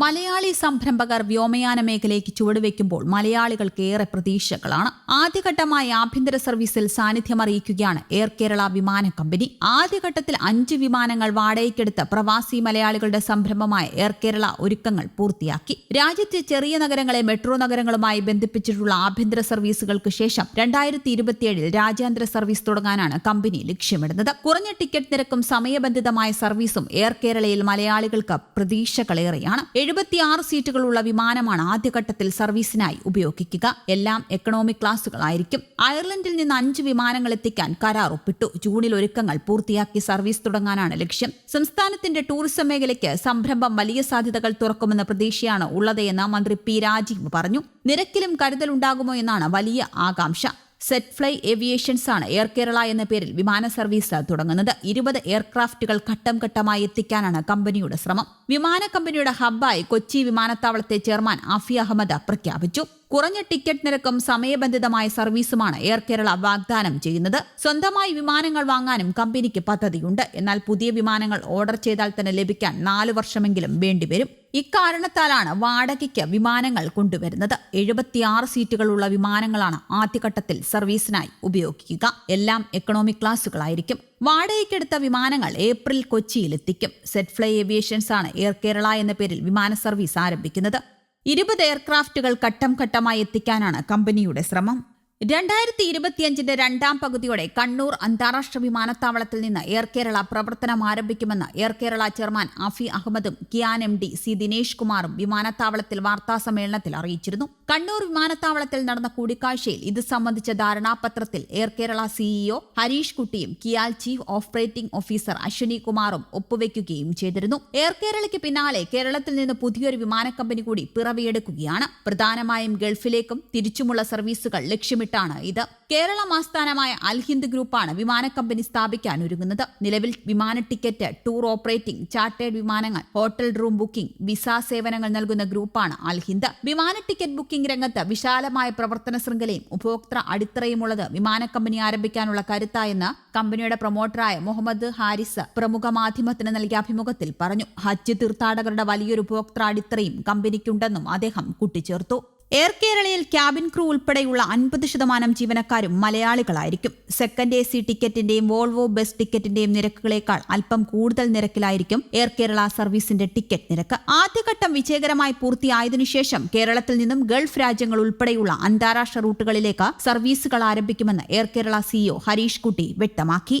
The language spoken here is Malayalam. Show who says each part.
Speaker 1: മലയാളി സംരംഭകർ വ്യോമയാന മേഖലയ്ക്ക് ചുവടുവെക്കുമ്പോൾ മലയാളികൾക്ക് ഏറെ പ്രതീക്ഷകളാണ്. ആദ്യഘട്ടമായി ആഭ്യന്തര സർവീസിൽ സാന്നിധ്യം അറിയിക്കുകയാണ് എയർ കേരള വിമാന കമ്പനി. ആദ്യഘട്ടത്തിൽ അഞ്ച് വിമാനങ്ങൾ വാടകയ്ക്കെടുത്ത് പ്രവാസി മലയാളികളുടെ സംരംഭമായ എയർ കേരള ഒരുക്കങ്ങൾ പൂർത്തിയാക്കി. രാജ്യത്തെ ചെറിയ നഗരങ്ങളെ മെട്രോ നഗരങ്ങളുമായി ബന്ധിപ്പിച്ചിട്ടുള്ള ആഭ്യന്തര സർവീസുകൾക്ക് ശേഷം രണ്ടായിരത്തി ഇരുപത്തിയേഴിൽ രാജ്യാന്തര സർവീസ് തുടങ്ങാനാണ് കമ്പനി ലക്ഷ്യമിടുന്നത്. കുറഞ്ഞ ടിക്കറ്റ് നിരക്കും സമയബന്ധിതമായ സർവീസും എയർ കേരളയിൽ മലയാളികൾക്ക് പ്രതീക്ഷകളേറെയാണ്. എഴുപത്തിയാറ് സീറ്റുകളുള്ള വിമാനമാണ് ആദ്യഘട്ടത്തിൽ സർവീസിനായി ഉപയോഗിക്കുക. എല്ലാം എക്കണോമിക് ക്ലാസുകളായിരിക്കും അയർലൻഡിൽ നിന്ന് അഞ്ച് വിമാനങ്ങൾ എത്തിക്കാൻ കരാർ ഒപ്പിട്ടു. ജൂണിൽ ഒരുക്കങ്ങൾ പൂർത്തിയാക്കി സർവീസ് തുടങ്ങാനാണ് ലക്ഷ്യം. സംസ്ഥാനത്തിന്റെ ടൂറിസം മേഖലയ്ക്ക് സംരംഭം വലിയ സാധ്യതകൾ തുറക്കുമെന്ന പ്രതീക്ഷയാണ് ഉള്ളതെന്ന് മന്ത്രി പി രാജീവ് പറഞ്ഞു. നിരക്കിലും കരുതലുണ്ടാകുമോ എന്നാണ് വലിയ ആകാംക്ഷ. സെറ്റ് ഫ്ലൈ ഏവിയേഷൻസ് ആണ് എയർ കേരള എന്ന പേരിൽ വിമാന സർവീസ് തുടങ്ങുന്നത്. ഇരുപത് എയർക്രാഫ്റ്റുകൾ ഘട്ടം ഘട്ടമായി എത്തിക്കാനാണ് കമ്പനിയുടെ ശ്രമം. വിമാന കമ്പനിയുടെ ഹബ്ബായി കൊച്ചി വിമാനത്താവളത്തെ ചെയർമാൻ ആഫി അഹമ്മദ് പ്രഖ്യാപിച്ചു. കുറഞ്ഞ ടിക്കറ്റ് നിരക്കും സമയബന്ധിതമായ സർവീസുമാണ് എയർ കേരള വാഗ്ദാനം ചെയ്യുന്നത്. സ്വന്തമായി വിമാനങ്ങൾ വാങ്ങാനും കമ്പനിക്ക് പദ്ധതിയുണ്ട്. എന്നാൽ പുതിയ വിമാനങ്ങൾ ഓർഡർ ചെയ്താൽ തന്നെ ലഭിക്കാൻ നാലു വർഷമെങ്കിലും വേണ്ടിവരും. ഇക്കാരണത്താലാണ് വാടകയ്ക്ക് വിമാനങ്ങൾ കൊണ്ടുവരുന്നത്. എഴുപത്തിയാറ് സീറ്റുകളുള്ള വിമാനങ്ങളാണ് ആദ്യഘട്ടത്തിൽ സർവീസിനായി ഉപയോഗിക്കുക. എല്ലാം എക്കണോമിക് ക്ലാസുകളായിരിക്കും വാടകയ്ക്കെടുത്ത വിമാനങ്ങൾ ഏപ്രിൽ കൊച്ചിയിലെത്തിക്കും. സെറ്റ് ഫ്ലൈ ഏവിയേഷൻസ് ആണ് എയർ കേരള എന്ന പേരിൽ വിമാന സർവീസ് ആരംഭിക്കുന്നത്. ഇരുപത് എയർക്രാഫ്റ്റുകൾ ഘട്ടം ഘട്ടമായി എത്തിക്കാനാണ് കമ്പനിയുടെ ശ്രമം. രണ്ടായിരത്തി ഇരുപത്തിയഞ്ചിന്റെ രണ്ടാം പകുതിയോടെ കണ്ണൂർ അന്താരാഷ്ട്ര വിമാനത്താവളത്തിൽ നിന്ന് എയർ കേരള പ്രവർത്തനം ആരംഭിക്കുമെന്ന് air Kerala chairman Afi അഹമ്മദും KIAL M D C Dinesh കുമാറും വിമാനത്താവളത്തിൽ വാർത്താസമ്മേളനത്തിൽ അറിയിച്ചിരുന്നു. കണ്ണൂർ വിമാനത്താവളത്തിൽ നടന്ന കൂടിക്കാഴ്ചയിൽ ഇത് സംബന്ധിച്ച ധാരണാപത്രത്തിൽ എയർ കേരള സിഇഒ ഹരീഷ് കുട്ടിയും KIAL chief operating officer Ashwini കുമാറും ഒപ്പുവെക്കുകയും ചെയ്തിരുന്നു. എയർ കേരളയ്ക്ക് പിന്നാലെ കേരളത്തിൽ നിന്ന് പുതിയൊരു വിമാനക്കമ്പനി കൂടി പിറവിയെടുക്കുകയാണ്. പ്രധാനമായും ഗൾഫിലേക്കും തിരിച്ചുമുള്ള സർവീസുകൾ ലക്ഷ്യമിട്ട് ലക്ഷ്യമിട്ടാണ് ഇത് കേരളം ആസ്ഥാനമായ അൽഹിന്ദ് ഗ്രൂപ്പാണ് വിമാന കമ്പനി സ്ഥാപിക്കാൻ ഒരുങ്ങുന്നത്. നിലവിൽ വിമാന ടിക്കറ്റ് ടൂർ ഓപ്പറേറ്റിംഗ് ചാർട്ടേഡ് വിമാനങ്ങൾ ഹോട്ടൽ റൂം ബുക്കിംഗ് വിസ സേവനങ്ങൾ നൽകുന്ന ഗ്രൂപ്പാണ് അൽഹിന്ദ്. വിമാന ടിക്കറ്റ് ബുക്കിംഗ് രംഗത്ത് വിശാലമായ പ്രവർത്തന ശൃംഖലയും ഉപഭോക്തൃ അടിത്തറയുമുള്ളത് വിമാന കമ്പനി ആരംഭിക്കാനുള്ള കരുത്തായെന്ന് കമ്പനിയുടെ പ്രൊമോട്ടറായ മുഹമ്മദ് ഹാരിസ് പ്രമുഖ മാധ്യമത്തിന് നൽകിയ അഭിമുഖത്തിൽ പറഞ്ഞു. ഹജ്ജ് തീർത്ഥാടകരുടെ വലിയൊരു ഉപഭോക്തൃ അടിത്തറയും കമ്പനിക്കുണ്ടെന്നും അദ്ദേഹം കൂട്ടിച്ചേർത്തു. എയർ കേരളയിൽ ക്യാബിൻ ക്രൂ ഉൾപ്പെടെയുള്ള അൻപത് ശതമാനം ജീവനക്കാരും മലയാളികളായിരിക്കും. സെക്കൻഡ് എ സി ടിക്കറ്റിന്റെയും വോൾവോ ബസ് ടിക്കറ്റിന്റെയും നിരക്കുകളേക്കാൾ അല്പം കൂടുതൽ നിരക്കിലായിരിക്കും എയർ കേരള സർവീസിന്റെ ടിക്കറ്റ് നിരക്ക്. ആദ്യഘട്ടം വിജയകരമായി പൂർത്തിയായതിനു ശേഷം കേരളത്തിൽ നിന്നും ഗൾഫ് രാജ്യങ്ങൾ ഉൾപ്പെടെയുള്ള അന്താരാഷ്ട്ര റൂട്ടുകളിലേക്ക് സർവീസുകൾ ആരംഭിക്കുമെന്ന് എയർ കേരള സിഇഒ ഹരീഷ് കുട്ടി വ്യക്തമാക്കി.